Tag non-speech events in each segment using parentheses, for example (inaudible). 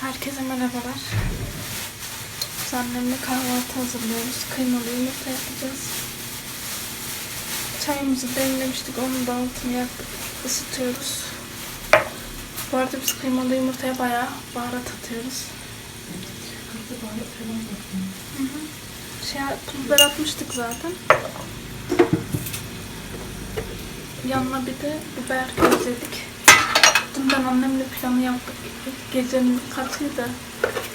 Herkese merhabalar. Biz annemle kahvaltı hazırlıyoruz. Kıymalı yumurta yapacağız. Çayımızı demlemiştik. Onun da altını yaktık. Isıtıyoruz. Bu arada biz kıymalı yumurtaya bayağı baharat atıyoruz. Hı hı. Şey, pul atmıştık zaten. Yanına bir de biber közledik. Dünden annemle planı yaptık. Gecenin kaçıydı.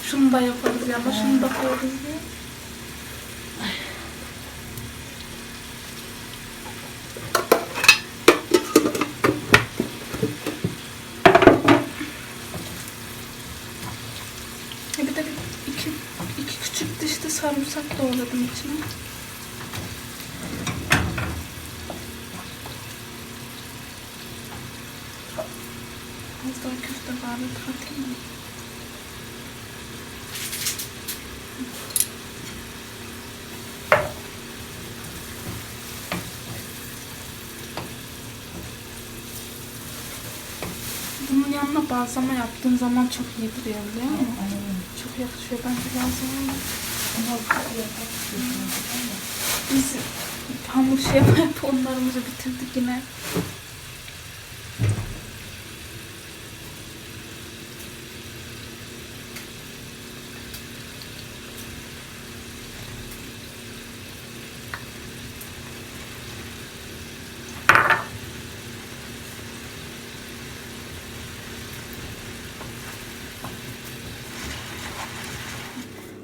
Şunu da yaparız ya da şunu da koyarız diye. Bir de iki, iki küçük dişli sarımsak doğradım içine. Az daha baharatı atayım mı? Bunun yanına bazlama yaptığın zaman çok iyi duruyor biliyor musun? Çok yakışıyor bence bazlama. Biz hamur şey yapıp onlarımızı bitirdik yine.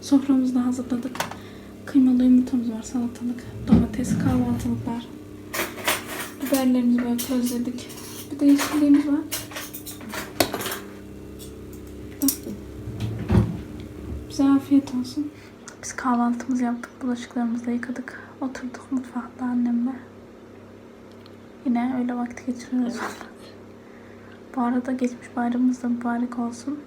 Soframızı da hazırladık. Kıymalı yumurtamız var, salatalık, domates, kahvaltılıklar. Biberlerimizi böyle közledik. Bir de yeşilliğimiz var. Bize afiyet olsun. Biz kahvaltımızı yaptık, bulaşıklarımızı da yıkadık. Oturduk mutfakta annemle. Yine öyle vakit geçiriyoruz. Bu arada geçmiş bayramımız da mübarek olsun.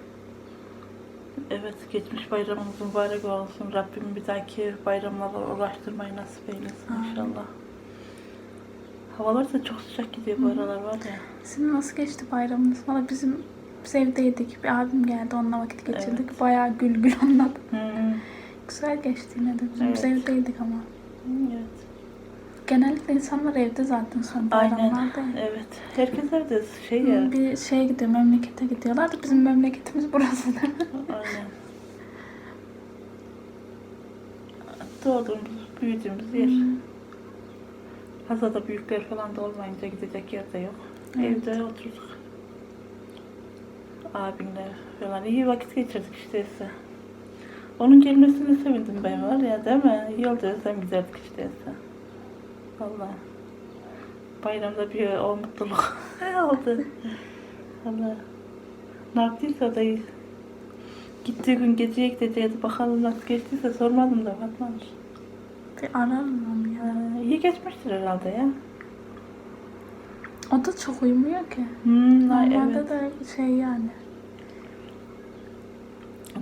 Evet, geçmiş bayramımız mübarek olsun. Rabbim bir dahaki bayramlara ulaştırmayı nasip eylesin Amin. inşallah. Havalar da çok sıcak gidiyor bu aralar var ya. Sizin nasıl geçti bayramınız? Valla bizim biz evdeydik. Bir abim geldi onunla vakit geçirdik. Bayağı gül gül anladı. Hı, Güzel geçti yine de. Bizim biz Evet. evdeydik ama. evet. Genellikle insanlar evde zaten son Aynen. bayramlarda. Evet. Herkes evde şey ya. Bir şeye gidiyor, memlekete gidiyorlar da bizim memleketimiz burası mi? Aynen. Doğduğumuz, büyüdüğümüz yer. Hmm. Fazla da büyükler falan da olmayınca gidecek yer de yok. Evet. Evde oturduk. Abimler falan iyi vakit geçirdik işte. Onun gelmesine sevindim ben var ya değil mi? İyi oldu özlem giderdik işte. Valla. Bayramda bir o mutluluk (laughs) oldu. Valla. Ne yaptıysa da iyi. Gittiği gün geceye gideceğiz. Bakalım nasıl geçtiyse sormadım da Hanım. Bir onu ya. Ee, iyi geçmiştir herhalde ya. O da çok uyumuyor ki. Hmm, Normalde evet. de şey yani.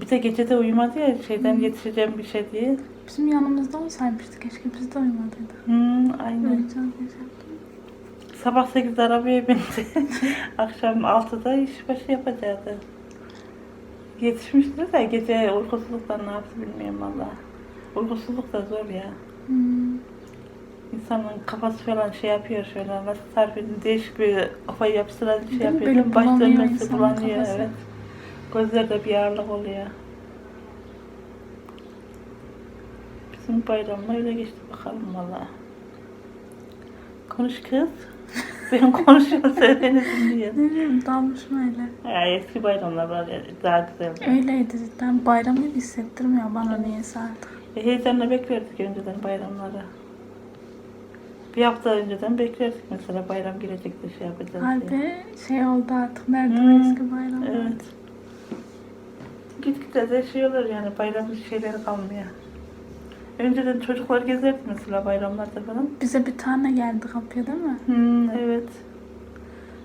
Bir de gece de uyumadı ya şeyden Hmm. yetişeceğim bir şey diye. Bizim yanımızda olsaymıştı keşke biz de uyumadıydık. Hmm, aynen. Uyuyacağız. Sabah 8'de arabaya bindi. (laughs) Akşam 6'da iş başı yapacaktı. Yetişmiştir de gece uykusuzluktan ne yaptı bilmiyorum valla. Uykusuzluk da zor ya. Hmm. İnsanın kafası falan şey yapıyor şöyle nasıl tarif edeyim değişik bir kafayı yapıştıran şey yapıyor. Baş bulanıyor dönmesi bulanıyor evet. Gözlerde bir ağırlık oluyor. Bizim bayramla öyle geçti bakalım valla. Konuş kız. (laughs) Ben konuşuyorum söylenesin diye. Ne bileyim dalmışım öyle. Ya eski bayramlar var ya daha güzeldi. Öyleydi cidden. Bayram gibi hissettirmiyor bana niyeyse artık. E, heyecanla beklerdik önceden bayramları. Bir hafta önceden beklerdik mesela bayram gelecek de şey yapacağız. Harbi şey oldu artık. Nerede Hmm, eski bayramlar? Evet. Gitgide de şey olur yani bayram şeyleri kalmıyor. Önceden çocuklar gezerdi mesela bayramlarda falan. Bize bir tane geldi kapıya değil mi? Hmm, evet.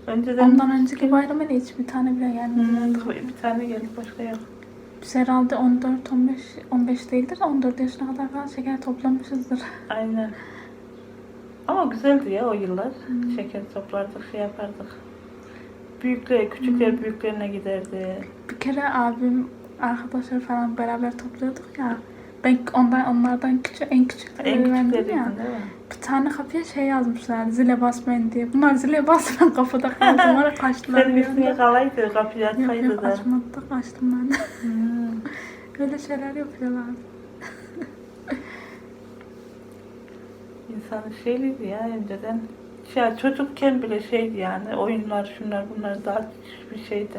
Önceden Ondan önceki bayram hele hiç bir tane bile gelmedi. Hmm, bir tane geldi başka yok. Biz herhalde 14, 15, 15 değildir de 14 yaşına kadar falan şeker toplamışızdır. Aynen. Ama güzeldi ya o yıllar. Şeker toplardık, şey yapardık. Büyükler, küçükler büyüklerine giderdi. Bir kere abim arkadaşlar falan beraber topluyorduk ya. Ben ondan onlardan küçük en küçükleri En küçükleri ya. Bir tane kapıya şey yazmışlar zile basmayın diye. Bunlar zile basmadan kapıda kaldı. (laughs) Sonra kaçtılar. Bir üstüne kalaydı, kapıyı Yok açsaydı yok da. açmadı da kaçtım ben. Hmm. (laughs) Öyle şeyler yapıyorlar. (laughs) İnsanın şeyliydi ya önceden. Ya çocukken bile şeydi yani oyunlar şunlar bunlar daha bir şeydi.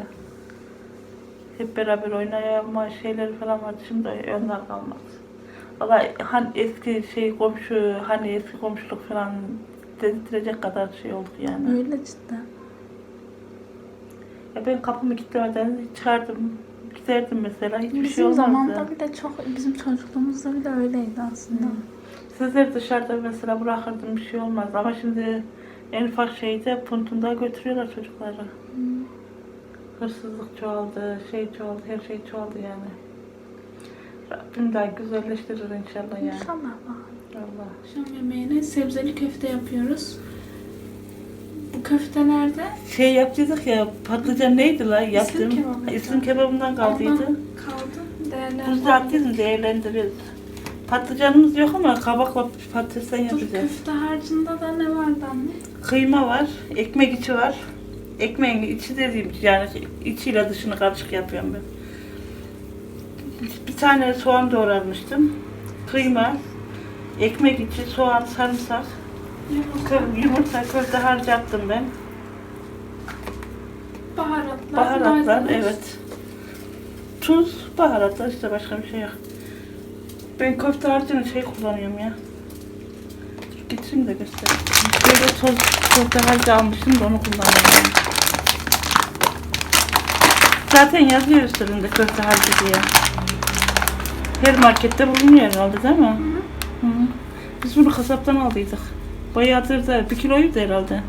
Hep beraber oynayama şeyleri falan vardı. Şimdi onlar kalmadı. Valla hani eski şey komşu hani eski komşuluk falan dedirtecek kadar şey oldu yani. Öyle cidden. Ya ben kapımı kilitlemeden çıkardım. Giderdim mesela hiçbir Bizim şey olmazdı. zamanda bile çok, bizim çocukluğumuzda bile öyleydi aslında. Hı. Sizleri dışarıda mesela bırakırdım bir şey olmaz ama şimdi en ufak şeyde puntunda götürüyorlar çocukları. Hı. Hırsızlık çoğaldı, şey çoğaldı, her şey çoğaldı yani. Rabbim daha güzelleştirir inşallah yani. İnşallah. Allah. Akşam yemeğine sebzeli köfte yapıyoruz. Bu köftelerde Şey yaptıydık ya, patlıcan neydi la yaptığım? kebabı. İslim kebabından kaldıydı. Ondan kaldı. Buzda Değerlendirdik. attıydım, değerlendiririz. Patlıcanımız yok ama kabakla patatesten Dur yapacağız. köfte harcında da ne vardı anne? Kıyma var, ekmek içi var. Ekmeğin içi dediğim yani içiyle dışını karışık yapıyorum ben. Bir tane soğan doğramıştım. Kıyma, ekmek içi, soğan, sarımsak, yumurta, köfte harcı yaptım ben. Baharatlar. Baharatlar, evet. Tuz, baharatlar işte başka bir şey yok. Ben köfte harcını şey kullanıyorum ya. Dur getireyim de göstereyim. Böyle toz köfte harcı almışım da onu kullanıyorum. Zaten yazıyor üstünde köfte harcı diye. Her markette bulunuyor herhalde değil mi? Hı. Biz bunu kasaptan aldıydık. Bayağıdır da bir kiloyu da herhalde.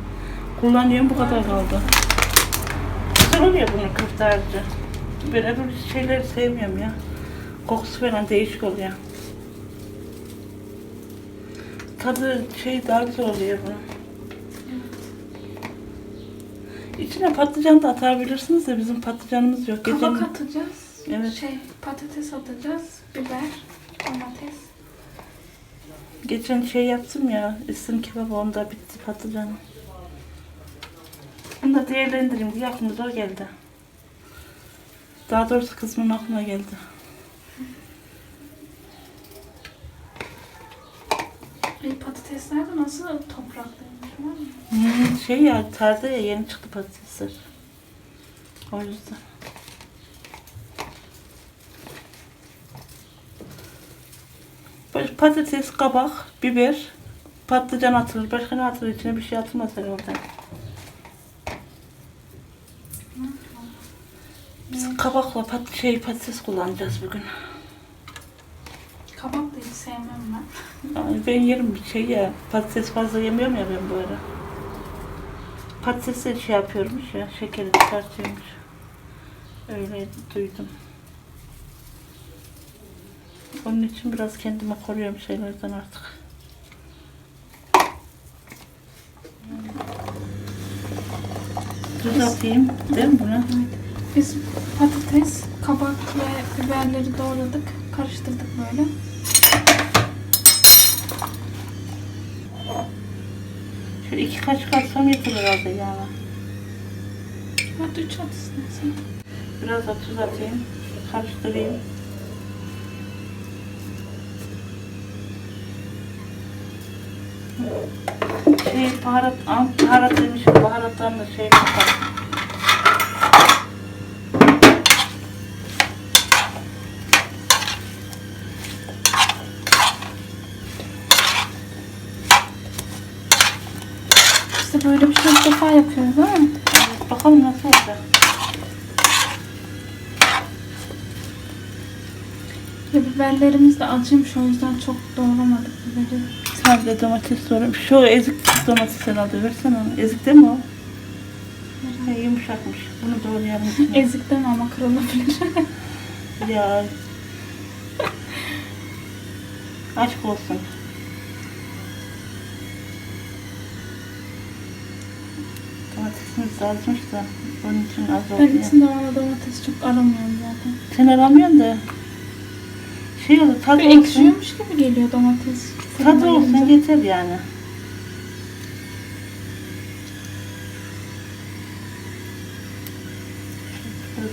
Kullanıyorum bu kadar kaldı. Güzel oluyor bunun köfte harcı. Ben öbür şeyleri sevmiyorum ya. Kokusu falan değişik oluyor. Tadı şey daha güzel oluyor bunun. İçine patlıcan da atabilirsiniz de bizim patlıcanımız yok. Kabak Geçen- atacağız. Evet. Şey patates atacağız. Biber, domates. Geçen şey yaptım ya, isim kebabı onda bitti patlıcanım. Bunu da değerlendireyim diye aklımıza o geldi. Daha doğrusu kısmın aklına geldi. E, patatesler de nasıl mı? Hmm, şey ya, taze ya yeni çıktı patatesler. O yüzden. Patates, kabak, biber, patlıcan atılır. Başka ne atılır içine bir şey atılmaz herhalde. Biz kabakla pat şey patates kullanacağız bugün. Kabak da hiç sevmem ben. Yerim bir şey ya. Patates fazla yemiyorum ya ben bu ara. Patates de şey yapıyormuş ya. Şekeri çıkartıyormuş. Öyle duydum. Onun için biraz kendimi koruyorum şeylerden artık. Tuz atayım değil mi buna? Biz patates, kabak ve biberleri doğradık. Karıştırdık böyle. Şöyle iki kaşık atsam yeter herhalde yani. Hadi üç at istersen. Biraz da tuz atayım. Karıştırayım. Şey baharat, baharat demişim. Baharatlarını şey yapalım. Böyle bir şey ilk defa yapıyoruz değil mi? Evet, bakalım nasıl olacak. Ve biberlerimiz de acıymış o yüzden çok doğramadık biberi. Sadece domates doğradım. Şu ezik domates herhalde. Versene onu. Ezik değil mi o? He, yumuşakmış. Bunu doğrayalım. Ezik deme ama kırılabilir. Ya. (laughs) Aşk olsun. Azmış da. Onun için az oldu. Ben içinde valla domates çok aramıyorum zaten. Sen aramıyorsun da. Şey olur tadı Bir olsun. ekşiyormuş gibi geliyor domates. Tadı olsun Fırına yeter yani. Biraz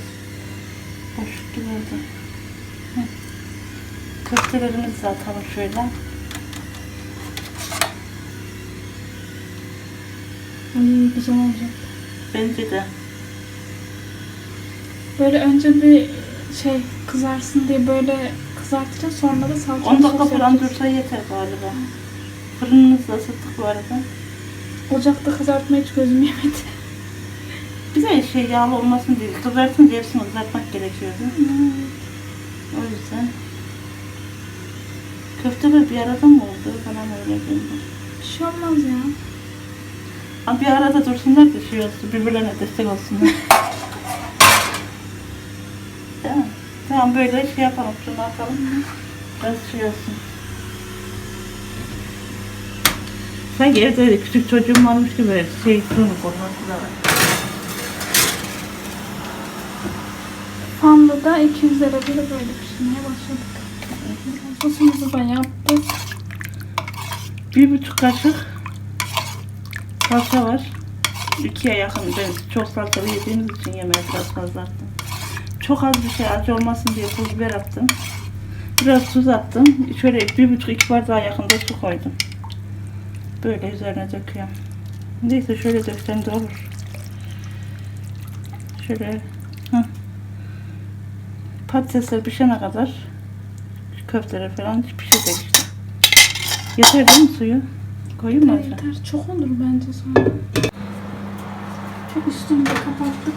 boşluk gibi oldu. Hı. Köftelerimizi de atalım şöyle. Ay güzel olacak. Bence de. Böyle önce bir şey kızarsın diye böyle kızartacağız sonra da salça 10 dakika falan dursa yeter galiba. Fırınımızı da ısıttık bu arada. Ocakta kızartma hiç gözüm yemedi. Bir de şey yağlı olmasın diye kızarsın diye hepsini kızartmak gerekiyordu. O yüzden. Köfteler bir arada mı oldu? Bana öyle geldi? Bir şey olmaz ya. Bir arada dursunlar da şey olsun, birbirlerine destek olsunlar. Mi? Tamam böyle şey yapalım, şunu atalım. Biraz şey olsun. Sanki evde de küçük çocuğum varmış gibi şey şunu koruması da var. Fanda da 200 lira bile böyle pişirmeye başladık. Sosumuzu da yaptık. Bir buçuk kaşık salça var. İkiye yakın. Ben çok salçalı yediğimiz için yemeğe biraz fazla attım. Çok az bir şey acı olmasın diye pul biber attım. Biraz tuz attım. Şöyle bir buçuk iki bardağa yakında su koydum. Böyle üzerine döküyorum. Neyse şöyle döksem de olur. Şöyle. Heh. Patatesler pişene kadar köfteler falan pişecek işte. Yeter değil mi suyu? Koyayım mı? Yeter. Çok olur bence sonra. Çok üstünü de kapattık.